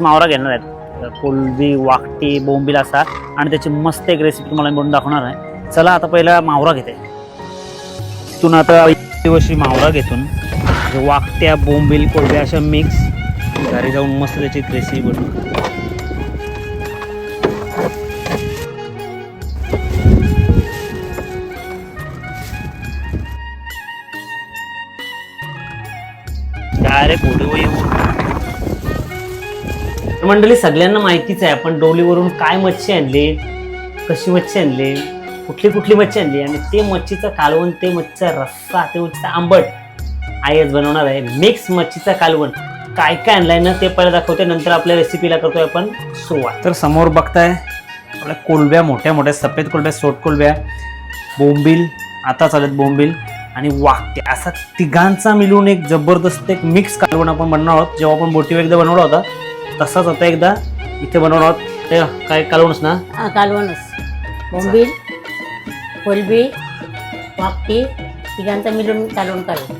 मावरा घेणार आहेत. कोलबी वाकटी बोंबील असा. आणि त्याची मस्त एक रेसिपी तुम्हाला मी बनवून दाखवणार आहे. चला आता पहिला मावरा घेते. तिथून आता दिवशी मावरा घेतून. वाकट्या बोंबील कोलब्या अशा मिक्स घरी जाऊन मस्त त्याची रेसिपी बनवू. डायरेक्ट तर मंडळी सगळ्यांना माहितीच आहे आपण डोलीवरून काय मच्छी आणली कशी मच्छी आणली कुठली कुठली मच्छी आणली? आणि ते मच्छीचं कालवण ते मच्छीचा रस्सा ते मच्छीचा आंबट आई बनवणार आहे. मिक्स मच्छीचा कालवण. काय काय आणलंय ना ते पहिलं दाखवते नंतर आपल्या रेसिपीला करतोय आपण सुरुवात. तर समोर बघताय आपल्या कोलब्या मोठ्या मोठ्या सफेद कोलब्या सोट कोलब्या बोंबील आता चालत बोंबील आणि वाक्य. असा तिघांचा मिळून एक जबरदस्त एक मिक्स कालवण आपण बनवणार आहोत. जेव्हा आपण बोटीवर एकदा बनवला होता तसाच आता एकदा. इथे बनवणार आहोत. ते काय कालवणच ना? हा कालवणच. बोंबील कोलबी वापटी तिघांचा मिळून कालवण काढू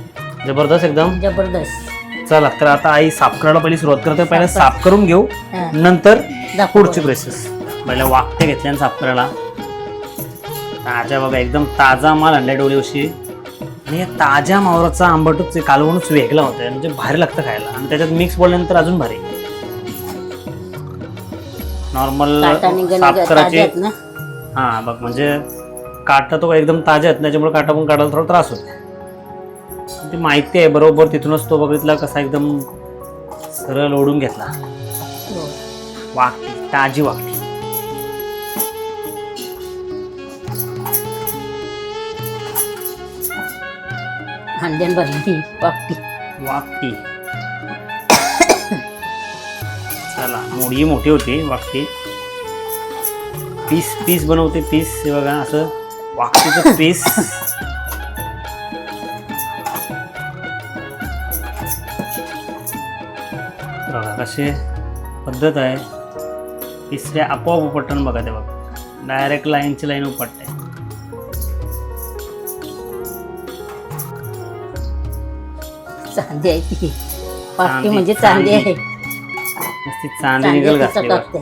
जबरदस्त एकदम? जबरदस्त. चला तर आता आई साफ करायला पहिली सुरुवात करते. पहिला साफ कर. साफ करून घेऊ. हा. नंतर दाखवू. पुढची प्रोसेस पहिल्या वाकटे घेतल्या साफ करायला. ताज्या बघा एकदम ताजा माल आणलाय डोलीवशी. आणि या ताज्या मावराचा आंबटच कालवणच वेगळा होता म्हणजे भारी लागतं खायला. आणि त्याच्यात मिक्स बोलल्यानंतर अजून भारी. नॉर्मल साफ करायचे. हा बघ म्हणजे काटा तो एकदम ताजा आहेत त्याच्यामुळे काटा पण काढायला थोडा त्रास होतो. ती माहिती आहे बरोबर तिथूनच तो बघितला कसा एकदम सरळ ओढून घेतला. हो. वाकटी ताजी वाकटी हांड्यान भरली वापटी वाकटी चला. मोडी मोठी होती वाकटी पीस पीस बनवते पीस. हे बघा असं वाकटीचं पीस. बघा कशी पद्धत आहे. तिसऱ्या आपोआप उपटन बघा ते बघा. डायरेक्ट लाईनची लाईन उपटते. चांदी आहे ती. म्हणजे चांदी. आहे. नुसती चांदी चांदी निघल तिचं घातली टाकते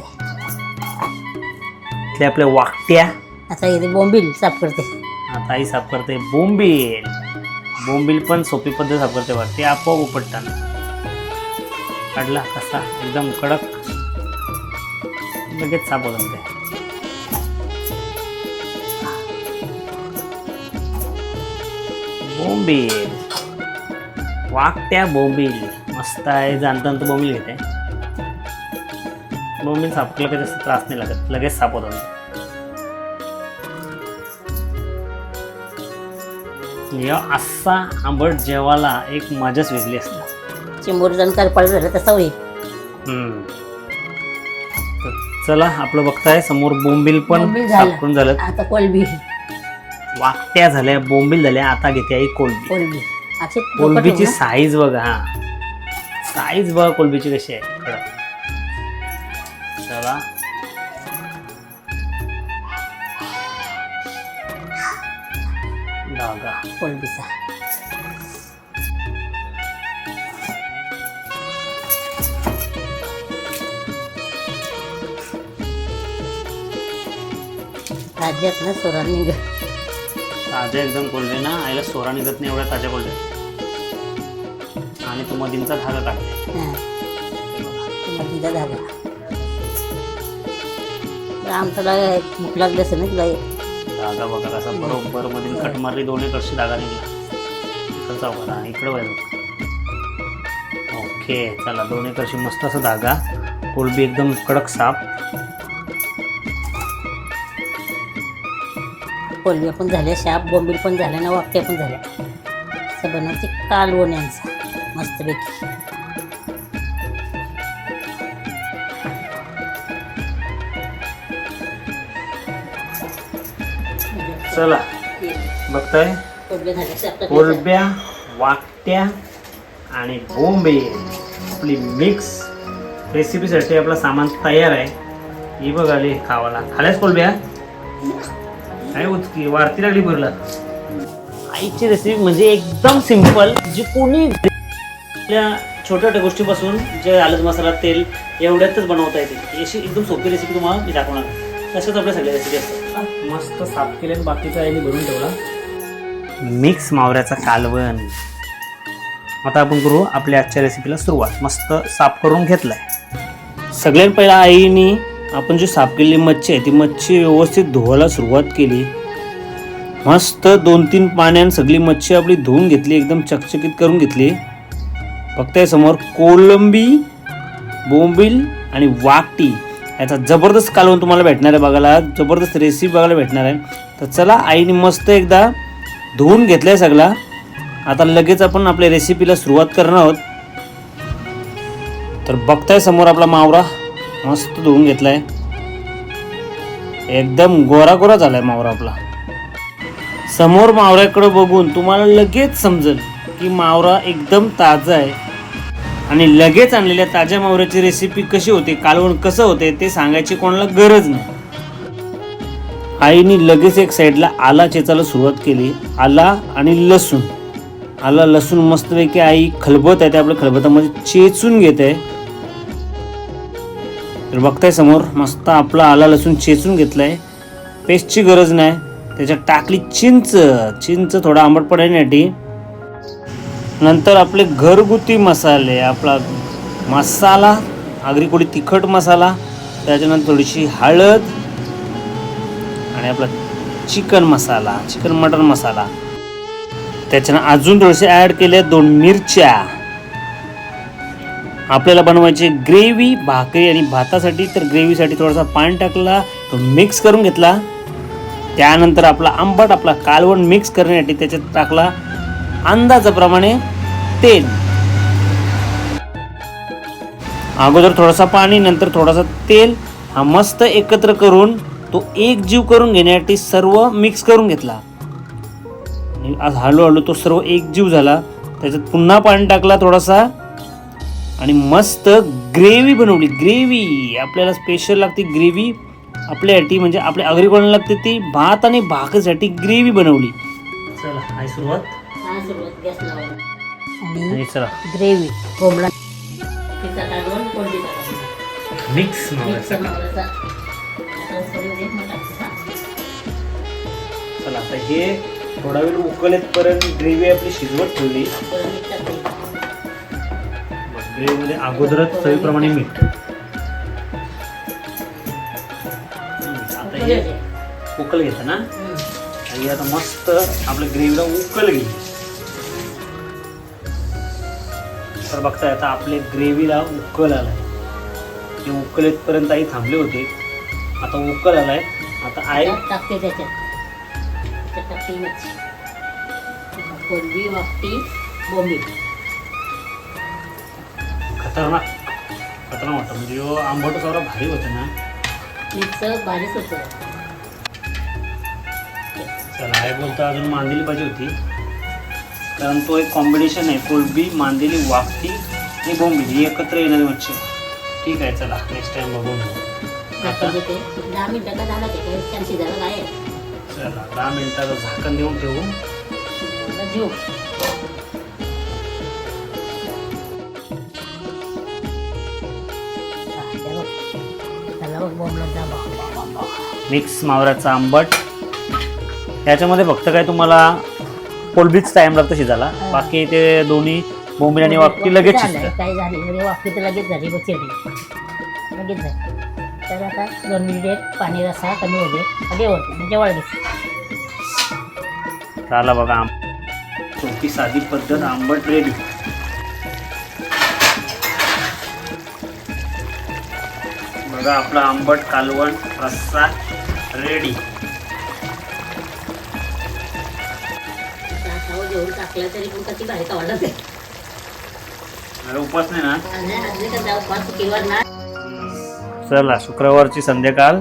इथले आपल्या वाकट्या. आता इथे बोंबील साफ करते. आता आई साफ करते. बोंबील. बोंबील पण सोपी पद्धत साफ करते बरं ते आपोआप उपटताना काढला कसा? एकदम कडक. लगेच साफ होतं ते बोंबील. वाकट्या बोंबील. मस्त आहे. जाणताना तर बोंबील घेते. बोंबील साफ काही जास्त त्रास नाही लागत. लगेच साफ होतं या असा आंबट जेवाला एक मजाच वेगळी असते. चिंबोर जण करपाळ झालं तसं होईल चला आपलं बघताय समोर बोंबील पण. साफ करून झालं. आता कोलबी. वाकट्या झाल्या बोंबील झाल्या आता घेते आई कोलबी. कोलबी. कोलबीची साईज बघा हा. साईज बघा कोलबीची कशी आहे. चला धागा कोलबीचा राज्यात ना सोरा निघ ताज्या एकदम कोल्हे ना आईला सोरा निघत नाही एवढ्या ताज्या कोल्हे आणि तो मधींचा धागा काढते बघा. मधीचा धागा. आमच्याला भूक लागली असेल ना तुला धागा बघा कसा बरोबर मधील कट मारली दोन्ही कडची धागा निघला इकडचा बघा इकडे बघा. ओके चला दोन्ही कडची मस्त असा धागा. कोलबी एकदम कडक साफ कोलब्या पण झाल्या शाप बोंबील पण झाल्या ना वाकट्या पण झाल्या. असं बनवते कालवण यांचा मस्तपैकी. चला. बघताय? कोलब्या वाकट्या आणि बोंबे. आपली मिक्स रेसिपीसाठी आपलं सामान तयार आहे. ही बघ आली खावाला. खाल्यास कोलब्या काय उचकी? वारती लागली भरला आईची रेसिपी म्हणजे एकदम सिंपल जी कोणी आपल्या छोट्या छोट्या गोष्टीपासून जे आलत मसाला तेल एवढ्यातच बनवता येते. अशी एकदम सोपी रेसिपी तुम्हाला मी दाखवणार तसेच आपल्या सगळ्या रेसिपी असतात. मस्त साफ केले बाकीचा याने भरून ठेवला. मिक्स मावऱ्याचा कालवण. आता आपण करू आपल्या आजच्या रेसिपीला सुरुवात. मस्त साफ करून घेतलाय. सगळ्यात पहिला आईने आपण जी साफ केलेली मच्छी आहे ती मच्छी व्यवस्थित धुवायला सुरुवात केली. मस्त दोन तीन पाण्यानं सगळी मच्छी आपली धुवून घेतली एकदम चकचकीत करून घेतली. फक्त समोर कोलंबी बोंबील आणि वाटी. याचा जबरदस्त कालवण तुम्हाला भेटणार आहे बघायला. जबरदस्त रेसिपी बघायला भेटणार आहे. तर चला आईने मस्त एकदा धुवून घेतलं आहे सगळा. आता लगेच आपण आपल्या रेसिपीला सुरुवात करणार आहोत. तर बघताय समोर आपला मावरा मस्त धुवून घेतला आहे एकदम गोरा गोरा आहे मावरा आपला. समोर मावऱ्याकडं बघून तुम्हाला लगेच समजेल की मावरा एकदम ताजा आहे. आणि लगेच आणलेल्या ताज्या मावऱ्याची रेसिपी कशी होते कालवण कसं होते ते सांगायची कोणाला गरज नाही. आईने लगेच एक साईडला आला चेचायला सुरुवात केली. आला आणि लसूण. आला लसूण मस्तपैकी आई खलबत आहे ते आपल्या खलबतामध्ये चेचून घेत. आहे तर बघताय समोर मस्त आपला आला लसूण चेचून घेतलाय. पेस्टची गरज नाही. त्याच्यात टाकली चिंच. चिंच थोडा आंबट पडण्यासाठी नंतर आपले घरगुती मसाले आपला मसाला आगरी कोडी तिखट मसाला त्याच्यानंतर थोडीशी हळद आणि आपला चिकन मसाला चिकन मटन मसाला. त्याच्यानं अजून थोडेसे ॲड केले दोन मिरच्या. आपल्याला बनवायची ग्रेव्ही भाकरी आणि भातासाठी तर ग्रेव्हीसाठी थोडासा पाणी टाकला तो मिक्स करून घेतला. त्यानंतर आपला आंबट आपला कालवण मिक्स करण्यासाठी त्याच्यात टाकला. अंदाजाप्रमाणे तेल. अगोदर थोडासा पाणी नंतर थोडासा तेल. हा मस्त एकत्र करून तो एक जीव करून घेण्यासाठी सर्व मिक्स करून घेतला. आज हळूहळू तो सर्व एक जीव झाला. त्याच्यात पुन्हा पाणी टाकला थोडासा. आणि मस्त ग्रेव्ही बनवली. ग्रेव्ही आपल्याला स्पेशल लागते ग्रेव्ही आपल्यासाठी म्हणजे आपल्या अग्रिकोणाला कोणाला लागते ती. भात आणि भाकरीसाठी ग्रेव्ही बनवली. चला आहे सुरुवात. सुरुवात गॅस लावून. आणि आणि चला. ग्रेव्ही. कोंबडा. तिचा मिक्स. चला आता हे थोडा वेळ उकलेपर्यंत ग्रेव्ही आपली शिजवत ठेवली. ग्रेव्हीमध्ये अगोदरच चवीप्रमाणे मीठ. आता हे. उकल घेतं ना. आणि आता मस्त आपल्या ग्रेव्हीला उकल गेली तर बघताय आता आपल्या ग्रेव्हीला उकल आलाय. ते उकल येतपर्यंत आई थांबले होते. आता उकल आलाय. आता आई टाकते त्याच्यात. टाकते मच्छी कोलबी खतरनाक. खतरनाक वाटतं. म्हणजे आंबट कवरा भारी होतं ना? भारीच होतं. चला आई बोलतो अजून मांदेली पाहिजे होती. कारण तो एक कॉम्बिनेशन आहे. कोलबी मांदेली वाफती आणि बोंबी ही एकत्र येणारी मच्छी ठीक आहे चला. नेक्स्ट टाइम बघून दहा झाला ते शिजायला आहे चला दहा मिनिटाचं झाकण देऊन ठेवू. मिक्स मावऱ्याचा आंबट. याच्यामध्ये फक्त काय तुम्हाला कोलबीच टाइम लागतो शिजायला बाकी ते दोन्ही बोंबील आणि वाफती लगेच शिजतात. काय झाली वाफी तर लगेच झाली बघ चिरली लगेच झाली. तर आता दोन मिनिट पाणी रसा कमी होते वरती म्हणजे वळगीच झाला बघा आंब. सोपी साधी पद्धत आंबट रेडी बघा आपला आंबट कालवण रस्सा रेडी टाकलं तरी पण अरे उपास नाही ना? चला शुक्रवारची संध्याकाळ.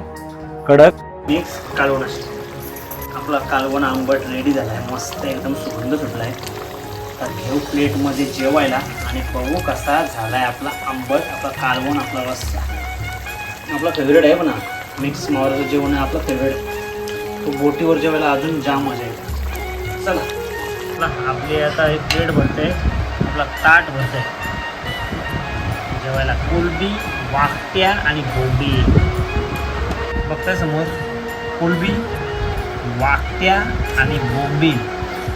कडक. मिक्स कालवण असते आपला कालवण आंबट रेडी झालाय मस्त एकदम सुगंध सुटलाय तर घेऊ प्लेटमध्ये जेवायला आणि बघू कसा झालाय आपला आंबट आपला कालवण आपला रस्सा. आपला फेवरेट आहे पण मिक्स मावरचं जेवण आहे आपलं फेवरेट तो बोटीवर जेवायला अजून जाम मजा येते. चला. आपला आपली आता एक प्लेट भरते आपला ताट भरते. जेवायला कोलबी वाकट्या आणि गोबी. बघताय समोर कोलबी वाकट्या आणि बोंबी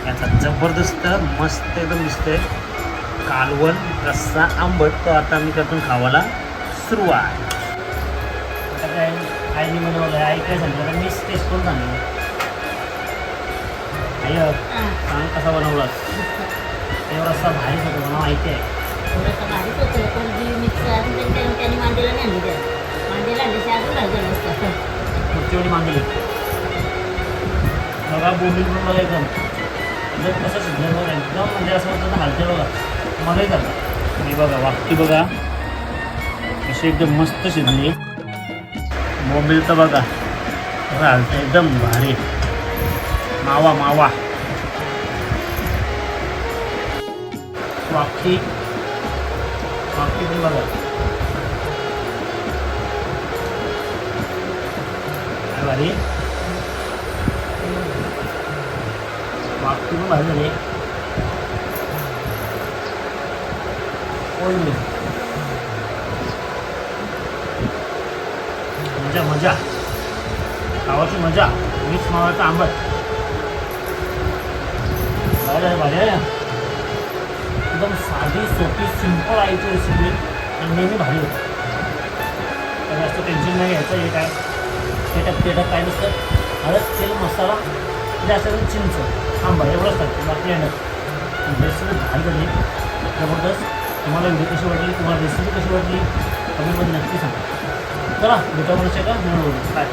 याचा जबरदस्त मस्त एकदम दिसतंय. कालवण रस्सा आंबट तो आता मी त्यातून खावायला सुरुवात. आता काय आईने बनवलं आई काय सांगितलं मीच टेस्ट करून सांगितलं हां. सांग कसा बनवला तेव्हा रस्सा भारी होतो मला माहिती आहे. थोडंसं भारीच होतं. पण जी त्यांनी मांडीला नाही आणली मांडीला आणली ते अजून भारी झालं असतं. पुढची वेळी मागली बघा बोंबील पण बघा एकदम. एकदम कसं शिजलं बघा एकदम म्हणजे असं होतं हलते बघा. मलाही झालं. मी बघा वाकटी बघा. अशी एकदम मस्त शिजली. बोंबील तर बघा. हलतं एकदम भारी. मावा मावा वाकटी वाकटी पण बघा काय भारी वाकटी पण भारी झाली कोळमी मजा मजा खावाची मजा मिक्स मावाचा आंबट भारी अरे भारी आहे एकदम साधी सोपी सिंपल आईची रेसिपी आणि नेहमी भारी होती. तर जास्त टेन्शन नाही घ्यायचं हे काय? तेटक तेटक काय नसतं. हळद तेल मसाला म्हणजे जास्त करून चिंच. आंबा एवढंच टाकतो बाकी येणार रेसिपी भारी झाली. जबरदस्त. तुम्हाला व्हिडिओ कशी वाटली? तुम्हाला रेसिपी कशी वाटली? कमेंटमध्ये नक्की सांगा. चला भेटा म्हणू शका मिळून काय